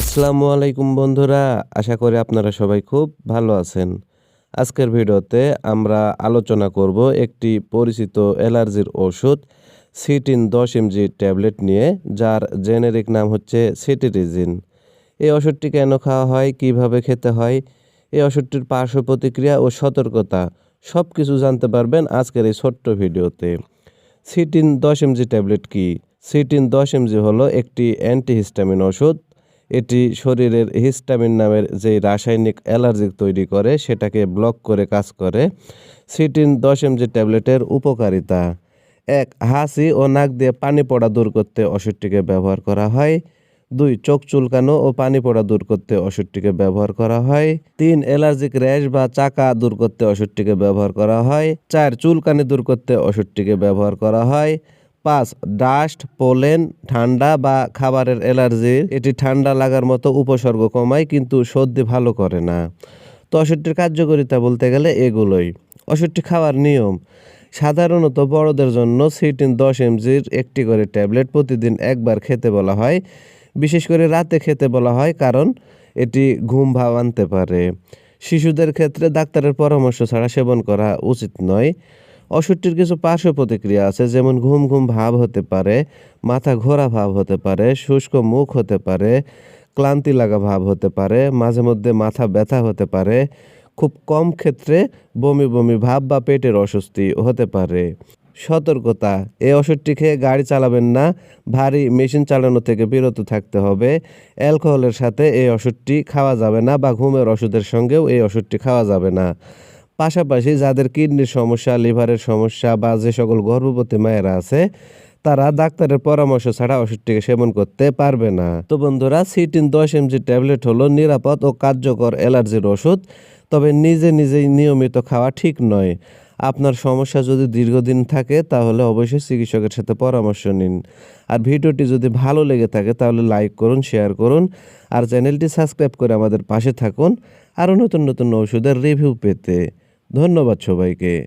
আসসালামু আলাইকুম বন্ধুরা, আশা করি আপনারা সবাই খুব ভালো আছেন। আজকের ভিডিওতে আমরা আলোচনা করব একটি পরিচিত অ্যালার্জির ওষুধ, সিটিন দশ এমজি ট্যাবলেট নিয়ে, যার জেনেরিক নাম হচ্ছে সিটিরিজিন। এই ওষুধটি কেন খাওয়া হয়, কীভাবে খেতে হয়, এই ওষুধটির পার্শ্ব প্রতিক্রিয়া ও সতর্কতা সব কিছু জানতে পারবেন আজকের এই ছোট্ট ভিডিওতে। সিটিন দশ এমজি ট্যাবলেট কি? সিটিন দশ এমজি হলো একটি অ্যান্টিহিস্টামিন ওষুধ এটি শরীরের হিস্টামিন নামের যে রাসায়নিক অ্যালার্জি তৈরি করে, সেটাকে ব্লক করে কাজ করে। সিটিন দশ এমজি ট্যাবলেটের উপকারিতা। এক, হাসি ও নাক দিয়ে পানি পড়া দূর করতে ওষুধটিকে ব্যবহার করা হয়। দুই, চোখ চুলকানো ও পানি পড়া দূর করতে ওষুধটিকে ব্যবহার করা হয়। তিন, অ্যালার্জিক র্যাশ বা চাকা দূর করতে ওষুধটিকে ব্যবহার করা হয়। চার, চুলকানি দূর করতে ওষুধটিকে ব্যবহার করা হয়। পাঁচ ডাস্ট, পোলেন, ঠান্ডা বা খাবারের অ্যালার্জি, এটি ঠান্ডা লাগার মতো উপসর্গ কমায় কিন্তু সর্দি ভালো করে না। তো ওষুধটির কার্যকারিতা বলতে গেলে এগুলোই। ওষুধটি খাওয়ার নিয়ম। সাধারণত বড়দের জন্য সিটিন দশ এমজির একটি করে ট্যাবলেট প্রতিদিন একবার খেতে বলা হয়। বিশেষ করে রাতে খেতে বলা হয় কারণ এটি ঘুম ভাব আনতে পারে। শিশুদের ক্ষেত্রে ডাক্তারের পরামর্শ ছাড়া সেবন করা উচিত নয়। ওষুধটির কিছু পার্শ্ব প্রতিক্রিয়া আছে, যেমন ঘুম ঘুম ভাব হতে পারে, মাথা ঘোরা ভাব হতে পারে, শুষ্ক মুখ হতে পারে, ক্লান্তি লাগা ভাব হতে পারে, মাঝে মধ্যে মাথা ব্যথা হতে পারে, খুব কম ক্ষেত্রে বমি বমি ভাব বা পেটের অস্বস্তি হতে পারে। সতর্কতা এই ওষুধটি খেয়ে গাড়ি চালাবেন না, ভারী মেশিন চালানো থেকে বিরত থাকতে হবে, অ্যালকোহলের সাথে এই ওষুধটি খাওয়া যাবে না বা ঘুমের ওষুধের সঙ্গেও এই ওষুধটি খাওয়া যাবে না। পাশাপাশি যাদের কিডনির সমস্যা, লিভারের সমস্যা বা যে সকল গর্ভবতী মায়েরা আছে, তারা ডাক্তারের পরামর্শ ছাড়া ওষুধটিকে সেবন করতে পারবে না। তো বন্ধুরা, সিটিন দশ এমজি ট্যাবলেট হলো নিরাপদ ও কার্যকর অ্যালার্জির ওষুধ, তবে নিজে নিজেই নিয়মিত খাওয়া ঠিক নয়। আপনার সমস্যা যদি দীর্ঘদিন থাকে, তাহলে অবশ্যই চিকিৎসকের সাথে পরামর্শ নিন। আর ভিডিওটি যদি ভালো লেগে থাকে, তাহলে লাইক করুন, শেয়ার করুন, আর চ্যানেলটি সাবস্ক্রাইব করে আমাদের পাশে থাকুন, আরও নতুন নতুন ওষুধের রিভিউ পেতে। ধন্যবাদ সবাইকে।